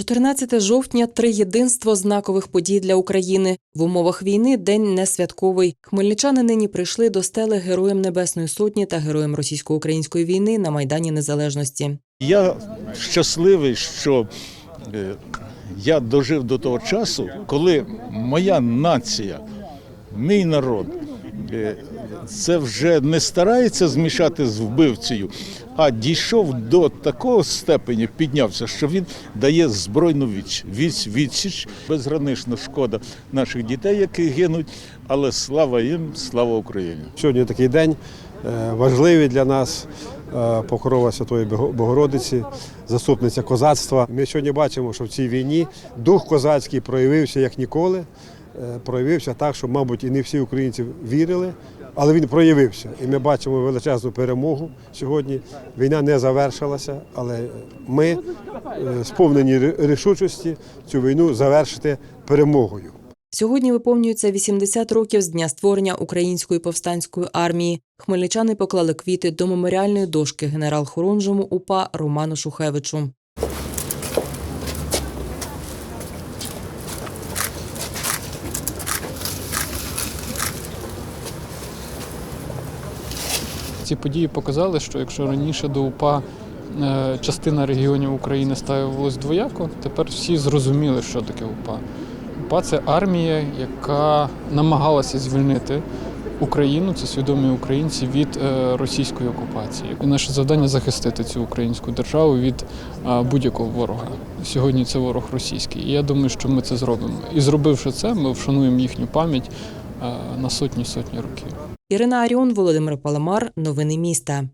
14 жовтня три єдинство знакових подій для України. В умовах війни день не святковий. Хмельничани нині прийшли до стели Героям Небесної Сотні та Героям російсько-української війни на Майдані Незалежності. Я щасливий, що е, я дожив до того часу, коли моя нація, мій народ, це вже не старається змішати з вбивцею, а дійшов до такого степені, піднявся, що він дає збройну відсіч. Відсіч, відсіч. Безгранична шкода наших дітей, які гинуть, але слава їм, слава Україні. Сьогодні такий день е, важливий для нас. е, Покрова Святої Богородиці, заступниця козацтва. Ми сьогодні бачимо, що в цій війні дух козацький проявився як ніколи. Е, Проявився так, що, мабуть, і не всі українці вірили, але він проявився. І ми бачимо величезну перемогу сьогодні. Війна не завершилася, але ми е, сповнені рішучості цю війну завершити перемогою. Сьогодні виповнюється 80 років з дня створення української повстанської армії. Хмельничани поклали квіти до меморіальної дошки генерал-хорунжому УПА Роману Шухевичу. Ці події показали, що якщо раніше до УПА е, частина регіонів України ставилась двояко, тепер всі зрозуміли, що таке УПА. УПА це армія, яка намагалася звільнити Україну, це свідомі українці від е, російської окупації. І наше завдання захистити цю українську державу від е, будь-якого ворога. Сьогодні це ворог російський. І я думаю, що ми це зробимо. І зробивши це, ми вшануємо їхню пам'ять на сотні сотні років. Ірина Аріон, Володимир Паламар. Новини міста.